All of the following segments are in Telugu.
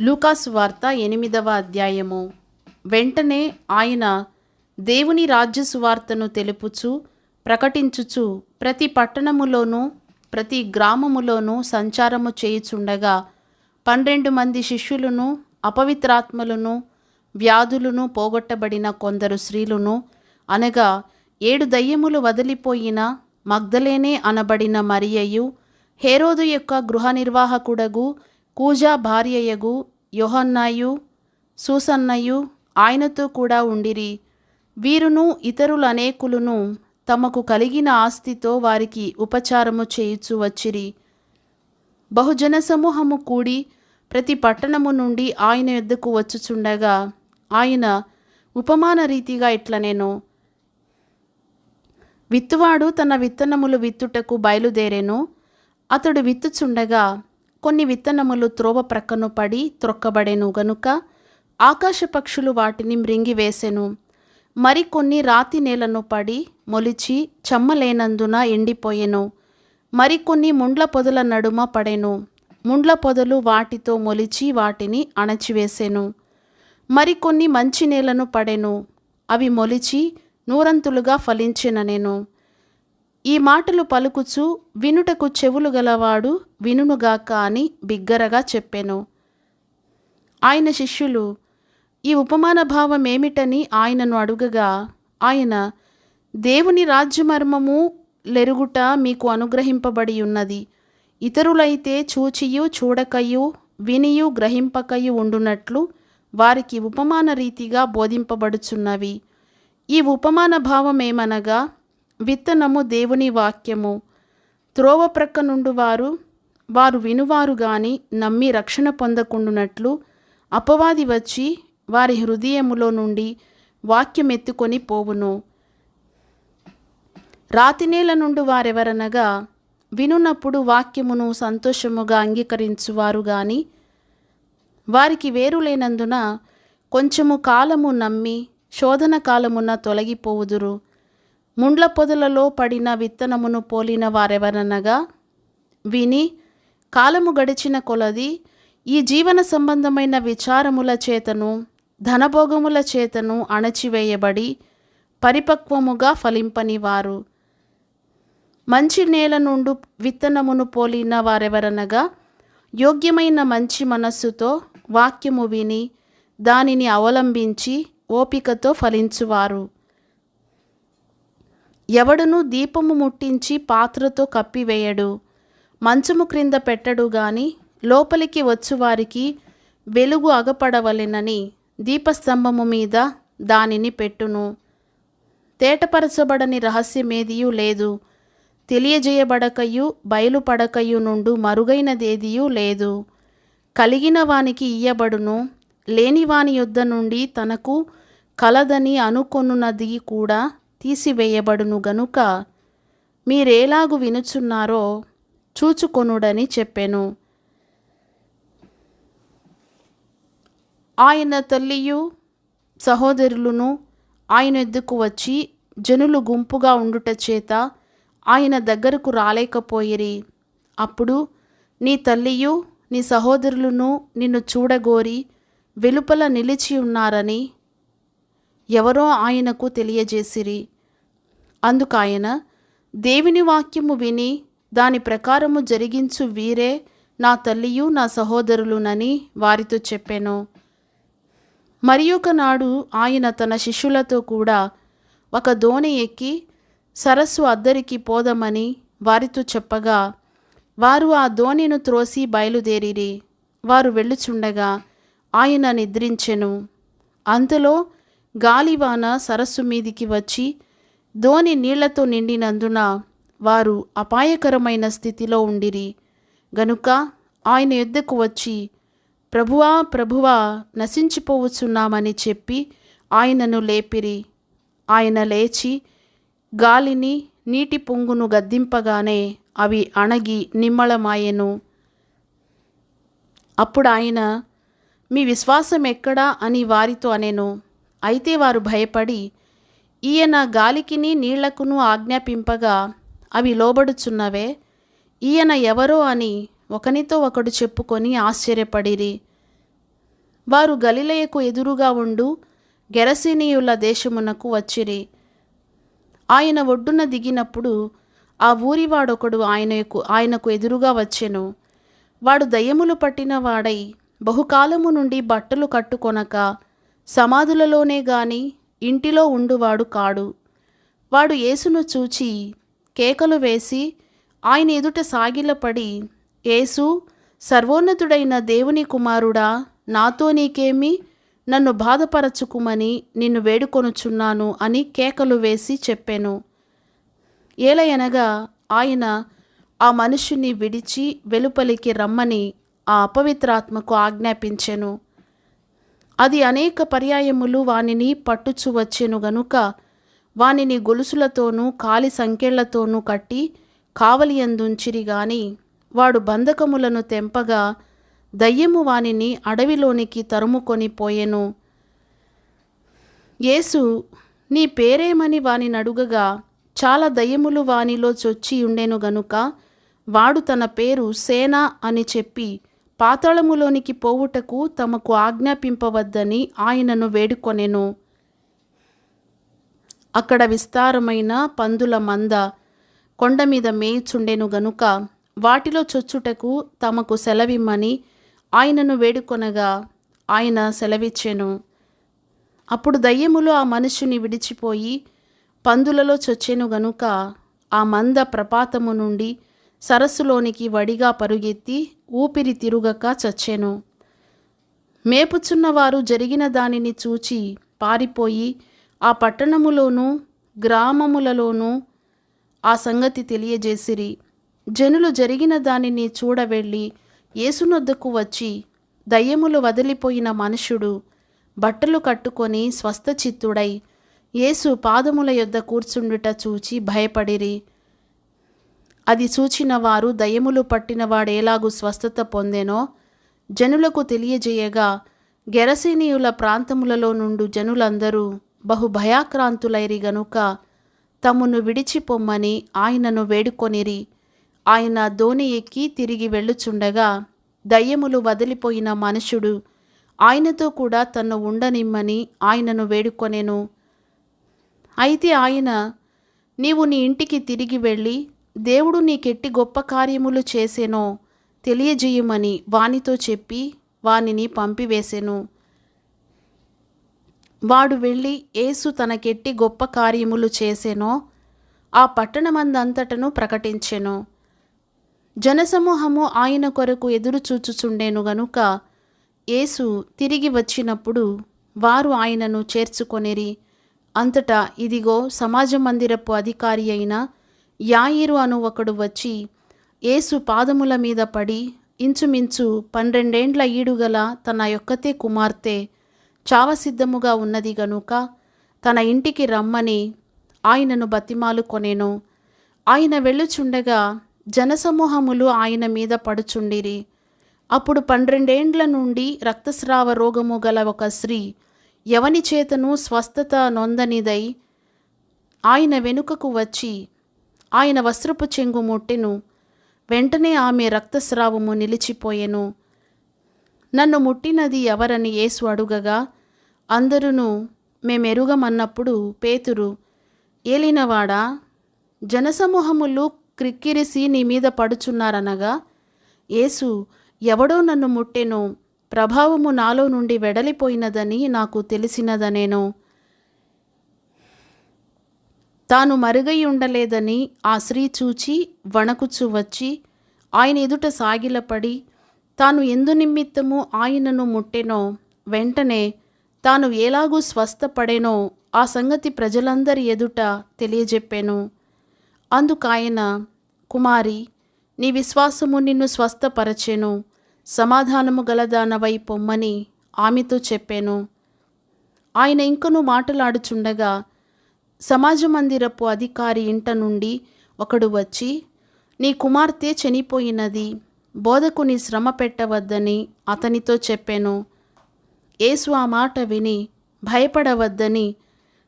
లూకాసు వార్త ఎనిమిదవ అధ్యాయము. వెంటనే ఆయన దేవుని రాజ్య సువార్తను తెలుపుచు ప్రకటించుచు ప్రతి పట్టణములోనూ ప్రతి గ్రామములోనూ సంచారము చేయుచుండగా పన్నెండు మంది శిష్యులను అపవిత్రాత్మలను వ్యాధులను పోగొట్టబడిన కొందరు స్త్రీలను అనగా ఏడు దయ్యములు వదిలిపోయిన మగ్ధలేనే అనబడిన మరియయు హేరోదు యొక్క గృహ నిర్వాహకుడగు కూజా భార్యయగు యోహన్నాయు సూసన్నయు ఆయనతో కూడా ఉండిరి. వీరును ఇతరులు అనేకులను తమకు కలిగిన ఆస్తితో వారికి ఉపచారము చేయుచు వచ్చిరి. బహుజన సమూహము కూడి ప్రతి పట్టణము నుండి ఆయన యొద్దకు వచ్చుచుండగా ఆయన ఉపమాన రీతిగా ఇట్లనేను. విత్తువాడు తన విత్తనములు విత్తుటకు బయలుదేరెను. అతడు విత్తుచుండగా కొన్ని విత్తనములు త్రోవ ప్రక్కను పడి త్రొక్కబడెను గనుక ఆకాశ పక్షులు వాటిని మృంగివేసెను మరికొన్ని రాతి నేలను పడి మొలిచి చెమ్మలేనందున ఎండిపోయెను. మరికొన్ని ముండ్ల పొదల నడుమ పడెను. ముండ్ల పొదలు వాటితో మొలిచి వాటిని అణచివేసెను. మరికొన్ని మంచి నేలను పడెను. అవి మొలిచి నూరంతులుగా ఫలించిననెను. ఈ మాటలు పలుకుచు వినుటకు చెవులు గలవాడు వినునుగాక అని బిగ్గరగా చెప్పెను. ఆయన శిష్యులు ఈ ఉపమాన భావం ఏమిటని ఆయనను అడుగగా ఆయన దేవుని రాజ్యమర్మము లెరుగుట మీకు అనుగ్రహింపబడి ఉన్నది ఇతరులైతే చూచియు చూడకయు వినియు గ్రహింపకయు ఉండునట్లు వారికి ఉపమాన రీతిగా బోధింపబడుచున్నవి. ఈ ఉపమాన భావమేమనగా విత్తనము దేవుని వాక్యము. త్రోవ ప్రక్క నుండి వారు వారు వినువారు గాని నమ్మి రక్షణ పొందకుండునట్లు అపవాది వచ్చి వారి హృదయములో నుండి వాక్యం ఎత్తుకొని పోవును రాతినేల నుండి వారెవరనగా వినున్నప్పుడు వాక్యమును సంతోషముగా అంగీకరించువారు గాని వారికి వేరు లేనందున కొంచెము కాలము నమ్మి శోధన కాలమున తొలగిపోవుదురు. ముండ్ల పొదలలో పడిన విత్తనమును పోలిన వారెవరనగా? విని కాలము గడిచిన కొలది ఈ జీవన సంబంధమైన విచారముల చేతను ధనభోగముల చేతను అణచివేయబడి పరిపక్వముగా ఫలింపనివారు. మంచి నేల నుండు విత్తనమును పోలిన వారెవరనగా? యోగ్యమైన మంచి మనస్సుతో వాక్యము విని దానిని అవలంబించి ఓపికతో ఫలించువారు. ఎవడును దీపము ముట్టించి పాత్రతో కప్పివేయడు. మంచము క్రింద పెట్టడు గాని లోపలికి వచ్చువారికి వెలుగు అగపడవలెనని దీపస్తంభము మీద దానిని పెట్టును. తేటపరచబడని రహస్యమేదియూ లేదు. తెలియజేయబడకయు బయలుపడకయు నుండు మరుగైనదేదియూ లేదు. కలిగిన వానికి ఇయ్యబడును. లేనివాని యొద్ద నుండి తనకు కలదని అనుకొనున్నది కూడా తీసివేయబడును గనుక మీరేలాగు వినుచున్నారో చూచుకొనుడని చెప్పెను. ఆయన తల్లియు సహోదరులను ఆయన ఎద్దుకు వచ్చి జనులు గుంపుగా ఉండుట చేత ఆయన దగ్గరకు రాలేకపోయిరి. అప్పుడు నీ తల్లియు నీ సహోదరులను నిన్ను చూడగోరి వెలుపల నిలిచి ఉన్నారని ఎవరో ఆయనకు తెలియజేసిరి. అందుకాయన దేవుని వాక్యము విని దాని ప్రకారము జరిగించు వీరే నా తల్లియు నా సహోదరులునని వారితో చెప్పాను. మరి ఒకనాడు ఆయన తన శిష్యులతో కూడా ఒక దోణి ఎక్కి సరస్సు అద్దరికి పోదమని వారితో చెప్పగా వారు ఆ దోణిను త్రోసి బయలుదేరిరి. వారు వెళ్ళుచుండగా ఆయన నిద్రించెను. అంతలో గాలివాన సరస్సు మీదికి వచ్చి ధోని నీళ్ళతో నిండినందున వారు అపాయకరమైన స్థితిలో ఉండిరి. గనుక ఆయన యుద్ధకు వచ్చి ప్రభువా ప్రభువా నశించిపోవచ్చున్నామని చెప్పి ఆయనను లేపిరి. ఆయన లేచి గాలిని నీటి పొంగును గద్దింపగానే అవి అణగి నిమ్మళమాయెను అప్పుడు ఆయన మీ విశ్వాసం ఎక్కడా అని వారితో అనెను. అయితే వారు భయపడి ఈయన గాలికిని నీళ్ళకును ఆజ్ఞాపింపగా అవి లోబడుచున్నవే ఈయన ఎవరో అని ఒకనితో ఒకడు చెప్పుకొని ఆశ్చర్యపడిరి. వారు గలిలయకు ఎదురుగా ఉండు గెరసీనీయుల దేశమునకు వచ్చిరి. ఆయన ఒడ్డున దిగినప్పుడు ఆ ఊరివాడొకడు ఆయనకు ఆయనకు ఎదురుగా వచ్చెను. వాడు దయ్యములు పట్టిన వాడై బహుకాలము నుండి బట్టలు కట్టుకొనక సమాధులలోనే గాని ఇంటిలో ఉండువాడు కాడు. వాడు యేసును చూచి కేకలు వేసి ఆయన ఎదుట సాగిలపడి యేసు సర్వోన్నతుడైన దేవుని కుమారుడా నాతో నీకేమి నన్ను బాధపరచుకుమని నిన్ను వేడుకొనుచున్నాను అని కేకలు వేసి చెప్పాను. ఏలయనగా ఆయన ఆ మనుషుని విడిచి వెలుపలికి రమ్మని ఆ అపవిత్రాత్మకు ఆజ్ఞాపించెను. అది అనేక పర్యాయములు వానిని పట్టుచు వచ్చెను గనుక వానిని గొలుసులతోనూ కాలి సంకెళ్ళతోనూ కట్టి కావలియందుంచిరి గాని వాడు బంధకములను తెంపగా దయ్యము వానిని అడవిలోనికి తరుముకొని పోయెను. యేసు నీ పేరేమని వాని నడుగగా చాలా దయ్యములు వానిలో చొచ్చి ఉండెను గనుక వాడు తన పేరు సేనా అని చెప్పి పాతాళములోనికి పోవుటకు తమకు ఆజ్ఞాపింపవద్దని ఆయనను వేడుకొనెను. అక్కడ విస్తారమైన పందుల మంద కొండ మీద మేయుచుండెను గనుక వాటిలో చొచ్చుటకు తమకు సెలవిమ్మని ఆయనను వేడుకొనగా ఆయన సెలవిచ్చెను. అప్పుడు దయ్యములు ఆ మనుషుని విడిచిపోయి పందులలో చొచ్చెను గనుక ఆ మంద ప్రపాతము నుండి సరస్సులోనికి వడిగా పరుగెత్తి ఊపిరి తిరుగక చచ్చెను. మేపుచున్నవారు జరిగిన దానిని చూచి పారిపోయి ఆ పట్టణములోనూ గ్రామములలోనూ ఆ సంగతి తెలియజేసిరి. జనులు జరిగిన దానిని చూడవెళ్ళి ఏసునొద్దకు వచ్చి దయ్యములు వదిలిపోయిన మనుషుడు బట్టలు కట్టుకొని స్వస్థచిత్తుడై యేసు పాదముల యొద్ద కూర్చుండుట చూచి భయపడిరి. అది చూచిన వారు దయ్యములు పట్టిన స్వస్థత పొందెనో? జనులకు తెలియజేయగా గెరసీనీయుల ప్రాంతములలో నుండు జనులందరూ బహు భయాక్రాంతులైరి గనుక తమను విడిచిపొమ్మని ఆయనను వేడుకొనిరి. ఆయన ధోని ఎక్కి తిరిగి వెళ్ళుచుండగా దయ్యములు వదిలిపోయిన మనుషుడు ఆయనతో కూడా తను ఉండనిమ్మని ఆయనను వేడుకొనెను. అయితే ఆయన నీవు నీ ఇంటికి తిరిగి వెళ్ళి దేవుడు నీకెట్టి గొప్ప కార్యములు చేసెనో తెలియజేయమని వానితో చెప్పి వానిని పంపివేసెను. వాడు వెళ్ళి యేసు తనకెట్టి గొప్ప కార్యములు చేసెనో ఆ పట్టణమందంతటను ప్రకటించెను. జనసమూహము ఆయన కొరకు ఎదురు చూచుచుండెను గనుక యేసు తిరిగి వచ్చినప్పుడు వారు ఆయనను చేర్చుకొనిరి అంతటా ఇదిగో సమాజ మందిరపు అధికారి అయిన యాయిరు అను ఒకడు వచ్చి యేసు పాదముల మీద పడి ఇంచుమించు పన్నెండేండ్ల ఈడుగల తన యొక్కతే కుమార్తె చావసిద్ధముగా ఉన్నది గనుక తన ఇంటికి రమ్మని ఆయనను బతిమాలు కొనేను. ఆయన వెళ్ళుచుండగా జనసమూహములు ఆయన మీద పడుచుండిరి. అప్పుడు పన్నెండేండ్ల నుండి రక్తస్రావ రోగము గల ఒక స్త్రీ ఎవని చేతను స్వస్థత నొందనిదై ఆయన వెనుకకు వచ్చి ఆయన వస్త్రపు చెంగు ముట్టెను. వెంటనే ఆమె రక్తస్రావము నిలిచిపోయెను. నన్ను ముట్టినది ఎవరని యేసు అడుగగా అందరూ మేమెరుగమన్నప్పుడు పేతురు ఏలినవాడా? జనసమూహములు క్రిక్కిరిసి నీ మీద పడుచున్నారనగా యేసు ఎవడో నన్ను ముట్టెను. ప్రభావము నాలో నుండి వెడలిపోయినదని నాకు తెలిసినదనేను. తాను మరుగై ఉండలేదని ఆ స్త్రీ చూచి వణకుచు వచ్చి ఆయన ఎదుట సాగిలపడి తాను ఎందు నిమిత్తము ఆయనను ముట్టెనో వెంటనే తాను ఎలాగూ స్వస్థపడేనో ఆ సంగతి ప్రజలందరి ఎదుట తెలియజెప్పాను. అందుకాయన కుమారి నీ విశ్వాసము నిన్ను స్వస్థపరచెను సమాధానము గలదానవై పొమ్మని ఆమెతో చెప్పాను. ఆయన ఇంకను మాటలాడుచుండగా సమాజ మందిరపు అధికారి ఇంట నుండి ఒకడు వచ్చి నీ కుమార్తె చనిపోయినది. బోధకుని శ్రమ పెట్టవద్దని అతనితో చెప్పాను. యేసు ఆ మాట విని భయపడవద్దని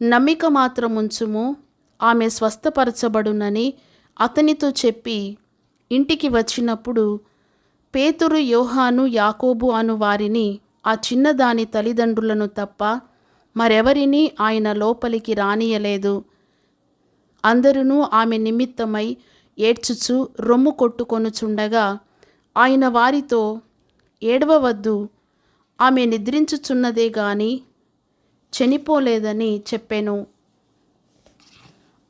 నమ్మిక మాత్రం ఉంచుము ఆమె స్వస్థపరచబడునని అతనితో చెప్పి ఇంటికి వచ్చినప్పుడు పేతురు యోహాను యాకోబు అను వారిని ఆ చిన్నదాని తల్లిదండ్రులను తప్ప మరెవరినీ ఆయన లోపలికి రానియలేదు. అందరూ ఆమె నిమిత్తమై ఏడ్చుచు రొమ్ము కొట్టుకొనుచుండగా ఆయన వారితో ఏడవవద్దు ఆమె నిద్రించుచున్నదే గాని చనిపోలేదని చెప్పాను.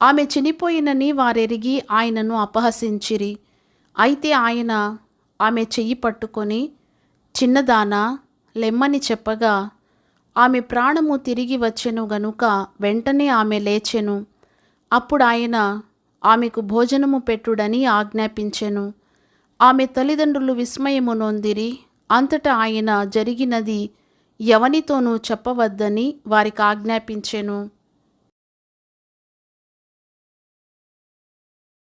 ఆమె చనిపోయినని వారెరిగి ఆయనను అపహసించిరి. అయితే ఆయన ఆమె చెయ్యి పట్టుకొని చిన్నదానా లెమ్మని చెప్పగా ఆమె ప్రాణము తిరిగి వచ్చెను గనుక వెంటనే ఆమె లేచెను. అప్పుడు ఆయన ఆమెకు భోజనము పెట్టుడని ఆజ్ఞాపించెను. ఆమె తల్లిదండ్రులు విస్మయము నొందిరి అంతటా ఆయన జరిగినది ఎవనితోనూ చెప్పవద్దని వారికి ఆజ్ఞాపించెను.